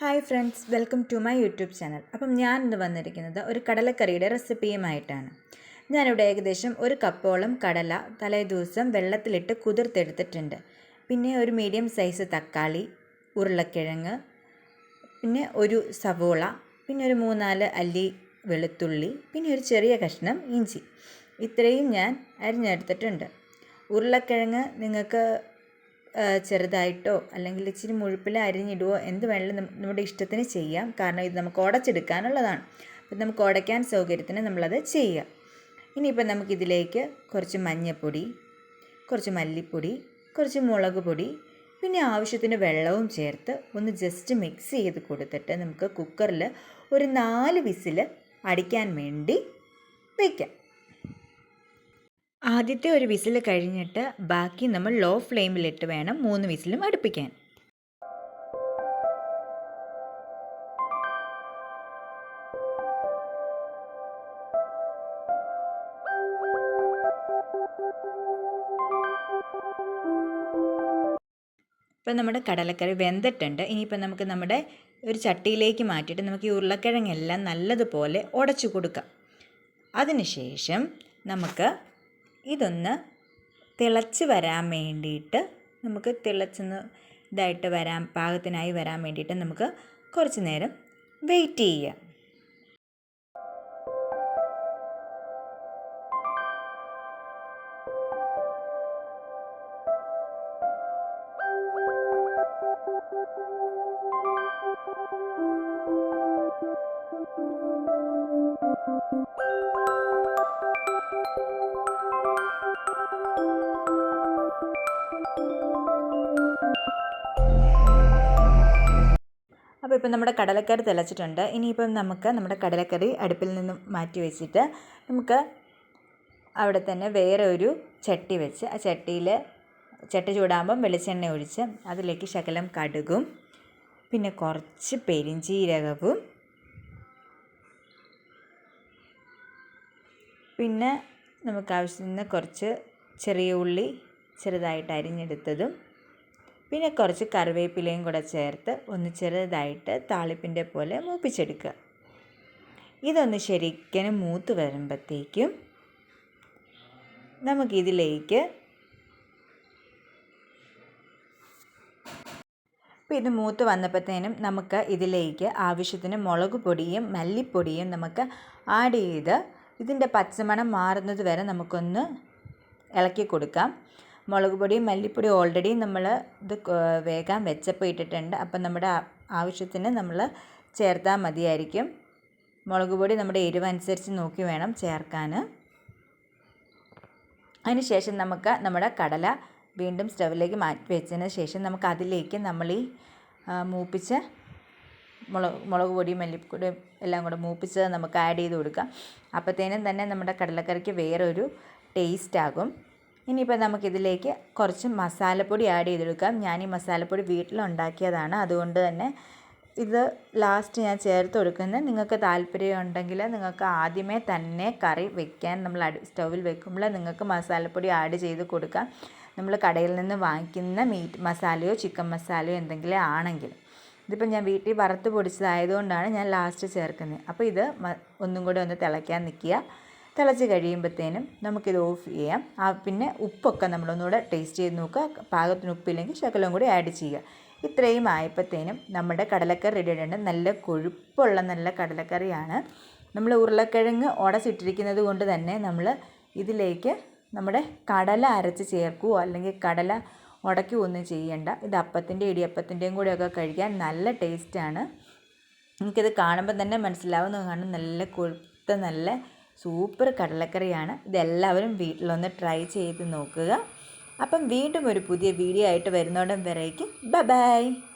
Hi friends welcome to my YouTube channel അപ്പം ഞാൻ ഇന്ന് വന്നിരിക്കുന്നത് ഒരു കടലക്കറിയുടെ റെസിപ്പിയുമായിട്ടാണ്. ഞാനിവിടെ ഏകദേശം ഒരു കപ്പോളം കടല തലേ ദിവസം വെള്ളത്തിലിട്ട് കുതിർത്തെടുത്തിട്ടുണ്ട്. പിന്നെ ഒരു മീഡിയം സൈസ് തക്കാളി ഉരുളക്കിഴങ്ങ് പിന്നെ ഒരു സവോള പിന്നെ ഒരു മൂന്നാൽ അല്ലി വെളുത്തുള്ളി പിന്നെ ഒരു ചെറിയ കഷ്ണം ഇഞ്ചി. ഇത്രയും ഞാൻ അരിഞ്ഞെടുത്തിട്ടുണ്ട്. ഉരുളക്കിഴങ്ങ് നിങ്ങൾക്ക് ചെറുതായിട്ടോ അല്ലെങ്കിൽ ഇച്ചിരി മുഴുപ്പിൽ അരിഞ്ഞിടുവോ എന്ത് വേണമെങ്കിലും നമ്മുടെ ഇഷ്ടത്തിന് ചെയ്യാം. കാരണം ഇത് നമുക്ക് ഉടച്ചെടുക്കാനുള്ളതാണ്. അപ്പം നമുക്ക് ഉടയ്ക്കാൻ സൗകര്യത്തിന് നമ്മളത് ചെയ്യുക ഇനിയിപ്പോൾ നമുക്കിതിലേക്ക് കുറച്ച് മഞ്ഞൾപ്പൊടി കുറച്ച് മല്ലിപ്പൊടി കുറച്ച് മുളക് പൊടി പിന്നെ ആവശ്യത്തിന് വെള്ളവും ചേർത്ത് ഒന്ന് ജസ്റ്റ് മിക്സ് ചെയ്ത് കൊടുത്തിട്ട് നമുക്ക് കുക്കറിൽ ഒരു നാല് വിസിൽ അടിക്കാൻ വേണ്ടി വയ്ക്കാം ആദ്യത്തെ ഒരു വിസിൽ കഴിഞ്ഞിട്ട് ബാക്കി നമ്മൾ ലോ ഫ്ലെയിമിലിട്ട് വേണം മൂന്ന് വിസിലും അടുപ്പിക്കാൻ. ഇപ്പം നമ്മുടെ കടലക്കറി വെന്തിട്ടുണ്ട്. ഇനിയിപ്പോൾ നമുക്ക് നമ്മുടെ ഒരു ചട്ടിയിലേക്ക് മാറ്റിയിട്ട് നമുക്ക് ഈ ഉരുളക്കിഴങ്ങെല്ലാം നല്ലതുപോലെ ഉടച്ചു കൊടുക്കാം. അതിനുശേഷം നമുക്ക് ഇതൊന്ന് തിളച്ച് വരാൻ വേണ്ടിയിട്ട് നമുക്ക് തിളച്ചൊന്ന് ഇതായിട്ട് വരാൻ പാകത്തിനായി വരാൻ വേണ്ടിയിട്ട് നമുക്ക് കുറച്ച് നേരം വെയിറ്റ് ചെയ്യാം അപ്പോൾ ഇപ്പം നമ്മുടെ കടലക്കറി തിളച്ചിട്ടുണ്ട്. ഇനിയിപ്പം നമുക്ക് നമ്മുടെ കടലക്കറി അടുപ്പിൽ നിന്നും മാറ്റി വെച്ചിട്ട് നമുക്ക് അവിടെ തന്നെ വേറെ ഒരു ചട്ടി വെച്ച് ആ ചട്ടിയിൽ ചട്ടി ചൂടാകുമ്പം വെളിച്ചെണ്ണ ഒഴിച്ച് അതിലേക്ക് ശകലം കടുകും പിന്നെ കുറച്ച് പെരിഞ്ചീരകവും പിന്നെ നമുക്ക് ആവശ്യത്തിന് കുറച്ച് ചെറിയ ഉള്ളി ചെറുതായിട്ട് അരിഞ്ഞെടുത്തതും പിന്നെ കുറച്ച് കറിവേപ്പിലയും കൂടെ ചേർത്ത് ഒന്ന് ചെറുതായിട്ട് താളിപ്പിന്റെ പോലെ മൂപ്പിച്ചെടുക്കുക. ഇതൊന്ന് ശരിക്കും മൂത്ത് വരുമ്പോഴത്തേക്കും നമുക്കിതിലേക്ക് അപ്പോൾ ഇത് മൂത്ത് വന്നപ്പോഴത്തേനും നമുക്ക് ഇതിലേക്ക് ആവശ്യത്തിന് മുളക് പൊടിയും മല്ലിപ്പൊടിയും നമുക്ക് ആഡ് ചെയ്ത് ഇതിന്റെ പച്ചമണം മാറുന്നത് വരെ നമുക്കൊന്ന് ഇളക്കി കൊടുക്കാം. മുളക് പൊടിയും മല്ലിപ്പൊടിയും ഓൾറെഡി നമ്മൾ ഇത് വേഗം വെച്ചപ്പോൾ ഇട്ടിട്ടുണ്ട്. അപ്പം നമ്മുടെ ആവശ്യത്തിന് നമ്മൾ ചേർത്താൽ മതിയായിരിക്കും. മുളക് പൊടി നമ്മുടെ എരിവനുസരിച്ച് നോക്കി വേണം ചേർക്കാൻ അതിനുശേഷം നമുക്ക് നമ്മുടെ കടല വീണ്ടും സ്റ്റവിലേക്ക് മാറ്റി വെച്ചതിന് ശേഷം നമുക്ക് അതിലേക്ക് നമ്മൾ ഈ മൂപ്പിച്ച് മുളക് മുളക് പൊടി മല്ലിപ്പൊടിയും എല്ലാം കൂടെ മൂപ്പിച്ച് നമുക്ക് ആഡ് ചെയ്ത് കൊടുക്കാം. അപ്പോഴത്തേനും തന്നെ നമ്മുടെ കടലക്കറിക്ക് വേറൊരു ടേസ്റ്റ് ആകും. ഇനിയിപ്പോൾ നമുക്കിതിലേക്ക് കുറച്ച് മസാലപ്പൊടി ആഡ് ചെയ്തെടുക്കാം. ഞാൻ ഈ മസാലപ്പൊടി വീട്ടിലുണ്ടാക്കിയതാണ്. അതുകൊണ്ട് തന്നെ ഇത് ലാസ്റ്റ് ഞാൻ ചേർത്ത് കൊടുക്കുന്നത് നിങ്ങൾക്ക് താല്പര്യം ഉണ്ടെങ്കിൽ നിങ്ങൾക്ക് ആദ്യമേ തന്നെ കറി വെക്കാൻ നമ്മൾ അടി സ്റ്റൗവിൽ വെക്കുമ്പോൾ നിങ്ങൾക്ക് മസാലപ്പൊടി ആഡ് ചെയ്ത് കൊടുക്കാം. നമ്മൾ കടയിൽ നിന്ന് വാങ്ങിക്കുന്ന മീറ്റ് മസാലയോ ചിക്കൻ മസാലയോ എന്തെങ്കിലും ആണെങ്കിൽ. ഇതിപ്പോൾ ഞാൻ വീട്ടിൽ വറുത്ത് പൊടിച്ചതായതുകൊണ്ടാണ് ഞാൻ ലാസ്റ്റ് ചേർക്കുന്നത്. അപ്പോൾ ഇത് ഒന്നും കൂടെ ഒന്ന് തിളയ്ക്കാൻ നിൽക്കുക. തിളച്ച് കഴിയുമ്പോഴത്തേനും നമുക്കിത് ഓഫ് ചെയ്യാം. ആ പിന്നെ ഉപ്പൊക്കെ നമ്മളൊന്നുകൂടെ ടേസ്റ്റ് ചെയ്ത് നോക്കുക. പാകത്തിന് ഉപ്പില്ലെങ്കിൽ ശകലം കൂടി ആഡ് ചെയ്യുക. ഇത്രയും ആയപ്പോഴത്തേനും നമ്മുടെ കടലക്കറി റെഡി ആയിട്ടുണ്ട്. നല്ല കൊഴുപ്പുള്ള നല്ല കടലക്കറിയാണ്. നമ്മൾ ഉരുളക്കിഴങ്ങ് ഉടച്ചിട്ടിരിക്കുന്നത് കൊണ്ട് തന്നെ നമ്മൾ ഇതിലേക്ക് നമ്മുടെ കടല അരച്ച് ചേർക്കുകയോ അല്ലെങ്കിൽ കടല ഉടയ്ക്കുകയോ ഒന്നും ചെയ്യണ്ട. ഇത് അപ്പത്തിന്റെ ഇടിയപ്പത്തിന്റെയും കൂടെയൊക്കെ കഴിക്കാൻ നല്ല ടേസ്റ്റാണ് എനിക്കിത് കാണുമ്പോൾ തന്നെ മനസ്സിലാവുന്ന കാണും നല്ല കൊഴുത്ത നല്ല സൂപ്പർ കടലക്കറിയാണ്. ഇതെല്ലാവരും വീട്ടിലൊന്ന് ട്രൈ ചെയ്ത് നോക്കുക. അപ്പം വീണ്ടും ഒരു പുതിയ വീഡിയോ ആയിട്ട് വരുന്നോടം വരേക്കും. Bye bye.